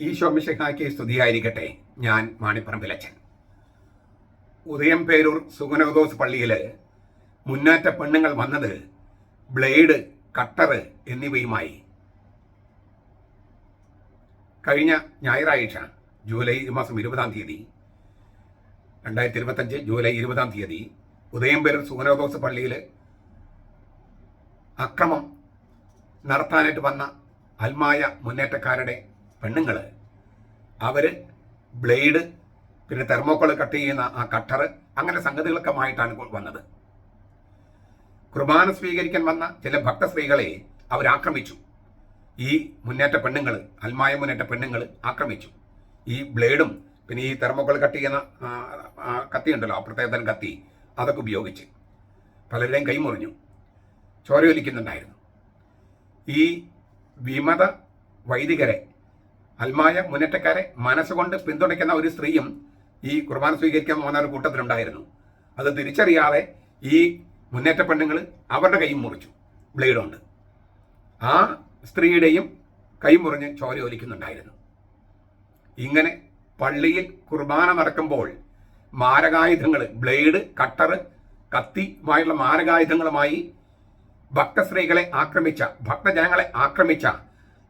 ഈശോ മിശിഹായ്ക്ക് സ്തുതിയായിരിക്കട്ടെ. ഞാൻ മാണിപ്പറമ്പിലച്ചൻ ഉദയം പേരൂർ സുഗനോദോസ് പള്ളിയിൽ മുന്നേറ്റ പെണ്ണുങ്ങൾ വന്നത് ബ്ലേഡ് കട്ടർ എന്നിവയുമായി. കഴിഞ്ഞ ഞായറാഴ്ച ജൂലൈ ഈ മാസം ഇരുപതാം തീയതി രണ്ടായിരത്തി ഇരുപത്തഞ്ച് ജൂലൈ ഇരുപതാം തീയതി ഉദയം പേരൂർ സുഗനോദോസ് പള്ളിയിൽ അക്രമം നടത്താനായിട്ട് വന്ന അൽമായ മുന്നേറ്റക്കാരുടെ പെണ്ണുങ്ങൾ അവർ ബ്ലേഡ് പിന്നെ തെർമോക്കോൾ കട്ട് ചെയ്യുന്ന ആ കട്ടർ അങ്ങനെ സംഗതികളൊക്കെ ആയിട്ടാണ് വന്നത്. കുർബാന സ്വീകരിക്കാൻ വന്ന ചില ഭക്ത സ്ത്രീകളെ അവരാക്രമിച്ചു ഈ മുന്നേറ്റ പെണ്ണുങ്ങൾ അൽമായ മുന്നേറ്റ പെണ്ണുങ്ങൾ ആക്രമിച്ചു. ഈ ബ്ലേഡും പിന്നെ ഈ തെർമോക്കോൾ കട്ട് ചെയ്യുന്ന കത്തി ഉണ്ടല്ലോ പ്രത്യേകതരം കത്തി അതൊക്കെ ഉപയോഗിച്ച് പലരുടെയും കൈമുറിഞ്ഞു ചോരയൊലിക്കുന്നുണ്ടായിരുന്നു. ഈ വിമത വൈദികരെ അൽമായ മുന്നേറ്റക്കാരെ മനസ്സുകൊണ്ട് പിന്തുണയ്ക്കുന്ന ഒരു സ്ത്രീയും ഈ കുർബാന സ്വീകരിക്കാൻ പോകുന്ന ഒരു കൂട്ടത്തിലുണ്ടായിരുന്നു. അത് തിരിച്ചറിയാതെ ഈ മുന്നേറ്റ പെണ്ണുങ്ങൾ അവരുടെ കൈ മുറിച്ചു. ബ്ലേഡ് കൊണ്ട് ആ സ്ത്രീയുടെയും കൈ മുറിഞ്ഞ് ചോര ഒലിക്കുന്നുണ്ടായിരുന്നു. ഇങ്ങനെ പള്ളിയിൽ കുർബാന നടക്കുമ്പോൾ മാരകായുധങ്ങൾ ബ്ലേഡ് കട്ടറ് കത്തിയുമായുള്ള മാരകായുധങ്ങളുമായി ഭക്തസ്ത്രീകളെ ആക്രമിച്ച ഭക്തജനങ്ങളെ ആക്രമിച്ച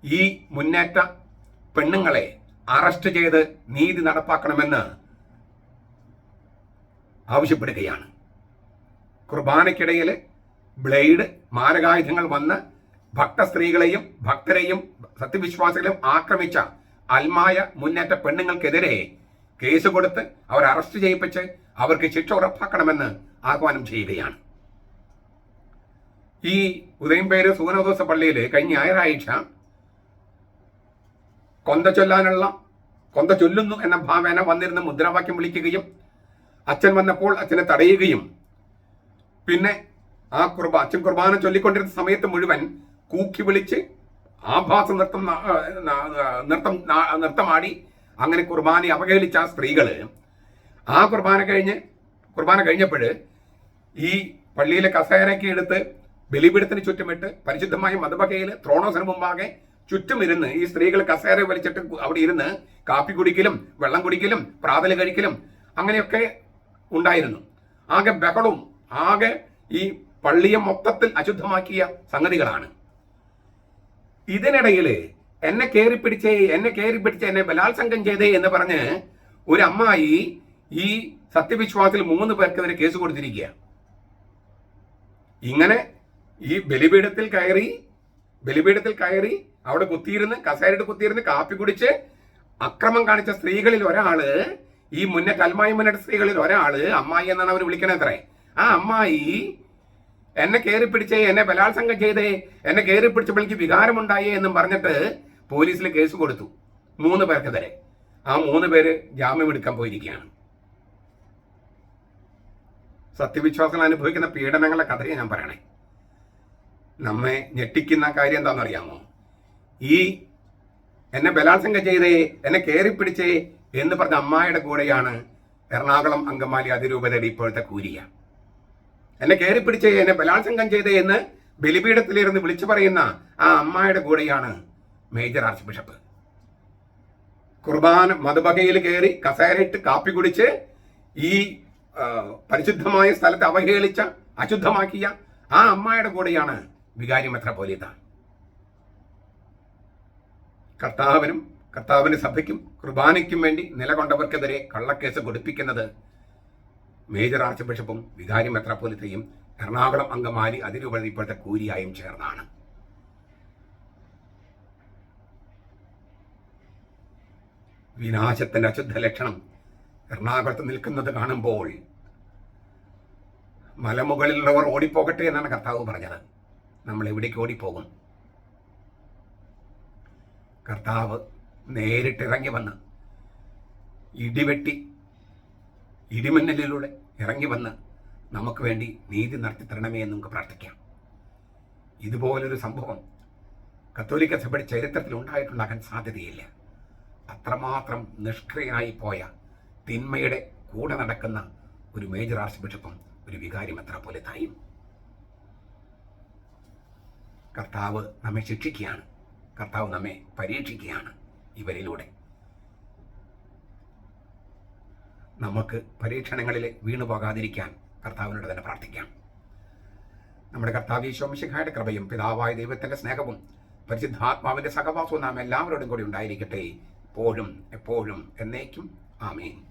ഈ മുന്നേറ്റ പെണ്ണുങ്ങളെ അറസ്റ്റ് ചെയ്ത് നീതി നടപ്പാക്കണമെന്ന് ആവശ്യപ്പെടുകയാണ്. കുർബാനയ്ക്കിടയിൽ ബ്ലേഡ് മാരകായുധങ്ങൾ വന്ന് ഭക്ത സ്ത്രീകളെയും ഭക്തരെയും സത്യവിശ്വാസികളെയും ആക്രമിച്ച അൽമായ മുന്നേറ്റ പെണ്ണുങ്ങൾക്കെതിരെ കേസ് കൊടുത്ത് അവർ അറസ്റ്റ് ചെയ്യിപ്പിച്ച് അവർക്ക് ശിക്ഷ ഉറപ്പാക്കണമെന്ന് ആഹ്വാനം ചെയ്യുകയാണ്. ഈ ഉദയംപേര് സൂനദോസ പള്ളിയിൽ കഴിഞ്ഞ ഞായറാഴ്ച കൊന്ത ചൊല്ലാനുള്ള കൊന്ത ചൊല്ലുന്നു എന്ന ഭാവേന വന്നിരുന്ന് മുദ്രാവാക്യം വിളിക്കുകയും അച്ഛൻ വന്നപ്പോൾ അച്ഛനെ തടയുകയും പിന്നെ ആ കുർബ അച്ഛൻ കുർബാന ചൊല്ലിക്കൊണ്ടിരുന്ന സമയത്ത് മുഴുവൻ കൂക്കി വിളിച്ച് ആഭാസ നൃത്തം നൃത്തം നൃത്തമാടി അങ്ങനെ കുർബാനയെ അവഹേളിച്ച ആ സ്ത്രീകൾ ആ കുർബാന കഴിഞ്ഞ് കുർബാന കഴിഞ്ഞപ്പോൾ ഈ പള്ളിയിലെ കസേരയ്ക്ക് എടുത്ത് ബലിപീഠത്തിന് ചുറ്റുമിട്ട് പരിശുദ്ധമായ മതബകയിൽ ത്രോണോസിന് മുമ്പാകെ ചുറ്റും ഇരുന്ന് ഈ സ്ത്രീകൾ കസേര വലിച്ചിട്ട് അവിടെ ഇരുന്ന് കാപ്പി കുടിക്കലും വെള്ളം കുടിക്കലും പ്രാതൽ കഴിക്കലും അങ്ങനെയൊക്കെ ഉണ്ടായിരുന്നു. ആകെ ബഹളവും ആകെ ഈ പള്ളിയെ മൊത്തത്തിൽ അശുദ്ധമാക്കിയ സംഗതികളാണ്. ഇതിനിടയിൽ എന്നെ കയറി പിടിച്ചേ എന്നെ കയറി പിടിച്ച് എന്നെ ബലാത്സംഗം ചെയ്തേ എന്ന് പറഞ്ഞ് ഒരു അമ്മായി ഈ സത്യവിശ്വാസത്തിൽ മൂന്ന് പേർക്കെതിരെ കേസ് കൊടുത്തിരിക്കുക ഇങ്ങനെ ഈ ബലിപീഠത്തിൽ കയറി ബലിപീഠത്തിൽ കയറി അവിടെ കുത്തിയിരുന്ന് കസേരയിട്ട് കുത്തിയിരുന്ന് കാപ്പി കുടിച്ച് അക്രമം കാണിച്ച സ്ത്രീകളിൽ ഒരാൾ ഈ മുന്നേ കൽമായി മുന്നേറ്റ സ്ത്രീകളിൽ ഒരാൾ അമ്മായി എന്നാണ് അവർ വിളിക്കണത്രേ. ആ അമ്മായി എന്നെ കയറി പിടിച്ചേ എന്നെ ബലാത്സംഗം ചെയ്തേ എന്നെ കയറി പിടിച്ചപ്പോൾ എനിക്ക് വികാരമുണ്ടായേ എന്നും പറഞ്ഞിട്ട് പോലീസിൽ കേസ് കൊടുത്തു മൂന്ന് പേർക്കെതിരെ. ആ മൂന്ന് പേര് ജാമ്യം എടുക്കാൻ പോയിരിക്കുകയാണ്. സത്യവിശ്വാസങ്ങൾ അനുഭവിക്കുന്ന പീഡനങ്ങളുടെ കഥയെ ഞാൻ പറയണേ. നമ്മെ ഞെട്ടിക്കുന്ന കാര്യം എന്താണെന്നറിയാമോ? ഈ എന്നെ ബലാത്സംഗം ചെയ്തേ എന്നെ കയറി പിടിച്ചേ എന്ന് പറഞ്ഞ അമ്മായിയുടെ കൂടെയാണ് എറണാകുളം അങ്കമാലി അതിരൂപതയുടെ ഇപ്പോഴത്തെ കൂരിയ. എന്നെ കയറി പിടിച്ചേ എന്നെ ബലാത്സംഗം ചെയ്തേ എന്ന് ബലിപീഠത്തിലിരുന്ന് വിളിച്ചു പറയുന്ന ആ അമ്മായിയുടെ കൂടെയാണ് മേജർ ആർച്ച് ബിഷപ്പ്. കുർബാന മതബകയിൽ കയറി കസേരയിട്ട് കാപ്പി കുടിച്ച് ഈ പരിശുദ്ധമായ സ്ഥലത്തെ അവഹേളിച്ച അശുദ്ധമാക്കിയ ആ അമ്മായിയുടെ കൂടെയാണ് വികാരി മെത്രാപോലീത്ത കർത്താവിനും കർത്താവിന് സഭയ്ക്കും കുർബാനയ്ക്കും വേണ്ടി നിലകൊണ്ടവർക്കെതിരെ കള്ളക്കേസ് കൊടുപ്പിക്കുന്നത് മേജർ ആർച്ച് ബിഷപ്പും വികാരി മെത്രാപോലിത്തയും എറണാകുളം അങ്കമാലി അതിരൂപത ഇപ്പോഴത്തെ കൂരിയായും ചേർന്നാണ്. വിനാശത്തിന്റെ അശുദ്ധ ലക്ഷണം എറണാകുളത്ത് നിൽക്കുന്നത് കാണുമ്പോൾ മലമുകളിലുള്ളവർ ഓടിപ്പോകട്ടെ എന്നാണ് കർത്താവ് പറഞ്ഞത്. നമ്മൾ എവിടേക്ക് ഓടിപ്പോകും? കർത്താവ് നേരിട്ടിറങ്ങി വന്ന് ഇടിവെട്ടി ഇടിമിന്നലിലൂടെ ഇറങ്ങി വന്ന് നമുക്ക് വേണ്ടി നീതി നടത്തി തരണമേ എന്ന് നമുക്ക് പ്രാർത്ഥിക്കാം. ഇതുപോലൊരു സംഭവം കത്തോലിക്ക സഭയുടെ ചരിത്രത്തിൽ ഉണ്ടായിട്ടുണ്ടാകാൻ സാധ്യതയില്ല. അത്രമാത്രം നിഷ്ക്രിയനായി പോയ തിന്മയുടെ കൂടെ നടക്കുന്ന ഒരു മേജർ ആർച്ച് ബിഷപ്പും ഒരു വികാരി മെത്രാപ്പോലിത്തായും കർത്താവ് നമ്മെ ശിക്ഷിക്കുകയാണ്. കർത്താവ് നമ്മെ പരീക്ഷിക്കുകയാണ് ഇവരിലൂടെ. നമുക്ക് പരീക്ഷണങ്ങളിൽ വീണു പോകാതിരിക്കാൻ കർത്താവിനോട് തന്നെ പ്രാർത്ഥിക്കാം. നമ്മുടെ കർത്താവ് ഈശോമിശിഖായുടെ കൃപയും പിതാവായ ദൈവത്തിന്റെ സ്നേഹവും പരിശുദ്ധാത്മാവിന്റെ സഹവാസവും നാം എല്ലാവരോടും കൂടി ഉണ്ടായിരിക്കട്ടെ. എപ്പോഴും എപ്പോഴും എന്നേക്കും. ആമേൻ.